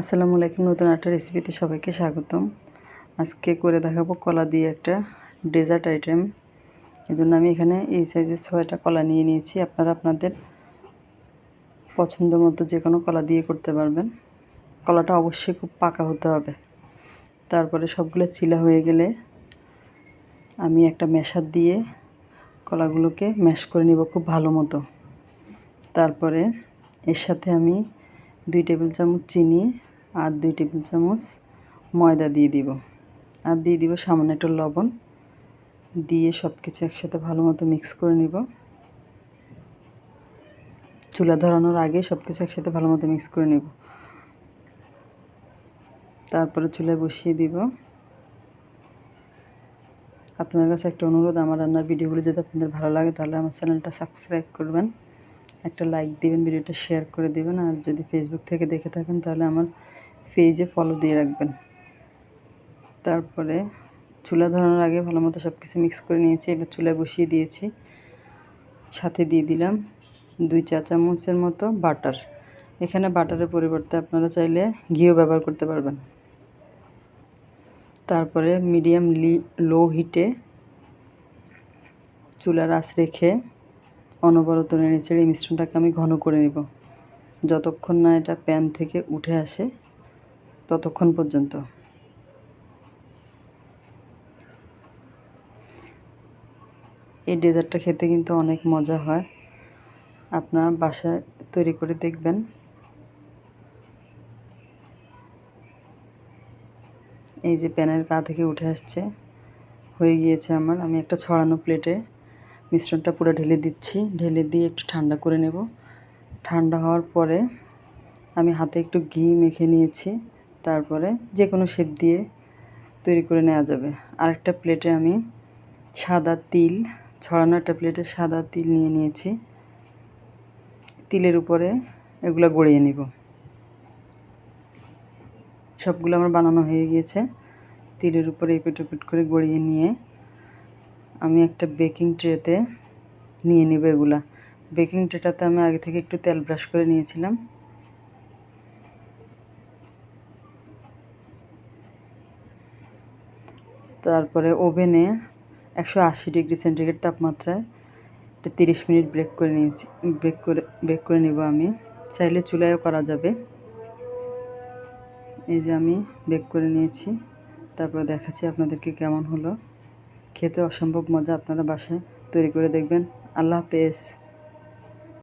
আসসালামু আলাইকুম, নতুন একটা রেসিপিতে সবাইকে স্বাগতম। আজকে করে দেখাবো কলা দিয়ে একটা ডেজার্ট আইটেম এই জন্য আমি এখানে এই সাইজের ছয়টা কলা নিয়ে নিয়েছি। আপনারা আপনাদের পছন্দ মতো যে কোনো কলা দিয়ে করতে পারবেন। কলাটা অবশ্যই খুব পাকা হতে হবে। তারপরে সবগুলো চিলা হয়ে গেলে আমি একটা মেশার দিয়ে কলাগুলোকে ম্যাশ করে নিব খুব ভালো মতো। তারপরে এর সাথে আমি দুই টেবিল চামচ চিনি আর দুই টেবিল চামচ ময়দা দিয়ে দিব। আর দিয়ে দিব সামান্য একটু লবণ। দিয়ে সব কিছু একসাথে ভালো মতো মিক্স করে নিব। চুলা ধরানোর আগে সব কিছু একসাথে ভালো মতো মিক্স করে নেব। তারপরে চুলায় বসিয়ে দিব। আপনাদের কাছে একটা অনুরোধ, আমার রান্নার ভিডিওগুলো যদি আপনাদের ভালো লাগে তাহলে আমার চ্যানেলটা সাবস্ক্রাইব করবেন। একটা লাইক দিবেন, ভিডিওটা শেয়ার করে দিবেন। আর যদি ফেসবুক থেকে দেখে থাকেন তাহলে আমার পেজে ফলো দিয়ে রাখবেন। তারপরে চুলা ধরানোর আগে ভালো মতো সব কিছু মিক্স করে নিয়েছি, এবার চুলায় বসিয়ে দিয়েছি। সাথে দিয়ে দিলাম দুই চা চামচের মতো বাটার এখানে বাটারের পরিবর্তে আপনারা চাইলে ঘিও ব্যবহার করতে পারবেন। তারপরে মিডিয়াম লি লো হিটে চুলার আঁচ রেখে অনবরত নেড়ে চেড়ে মিশ্রণটাকে আমি ঘন করে নিব। যতক্ষণ না এটা প্যান থেকে উঠে আসে ততক্ষণ পর্যন্ত। এই ডেজার্টটা খেতে কিন্তু অনেক মজা হয়। আপনারা বাসায় তৈরি করে দেখবেন। এই যে প্যানের গা থেকে উঠে আসছে, হয়ে গিয়েছে আমার। আমি একটা ছড়ানো প্লেটে মিশ্রণটা পুরো ঢেলে দিচ্ছি। ঢেলে দিয়ে একটু ঠান্ডা করে নেব। ঠান্ডা হওয়ার পরে আমি হাতে একটু ঘি মেখে নিয়েছি। তারপরে যে কোনো শেপ দিয়ে তৈরি করে নেওয়া যাবে। আরেকটা প্লেটে আমি সাদা তিল, ছড়ানো একটা প্লেটে সাদা তিল নিয়ে নিয়েছি। তিলের উপরে এগুলো গড়িয়ে নিব। সবগুলো আমার বানানো হয়ে গিয়েছে। তিলের উপরে এপিট এপিট করে গড়িয়ে নিয়ে আমি একটা বেকিং ট্রেতে নিয়ে নেব এগুলা। বেকিং ট্রেটাতে আমি আগে থেকে একটু তেল ব্রাশ করে নিয়েছিলাম। তারপরে ওভেনে একশো আশি ডিগ্রি সেন্টিগ্রেড তাপমাত্রায় এটা তিরিশ মিনিট ব্রেক করে নিয়েছি, ব্রেক করে ব্রেক করে নেব আমি। চাইলে চুলায়ও করা যাবে। এই যে আমি বেক করে নিয়েছি। তারপরে দেখাচ্ছি আপনাদেরকে কেমন হলো। খেতে অসম্ভব মজা আপনারা বাসায় তৈরি করে দেখবেন। আল্লাহ হাফেজ।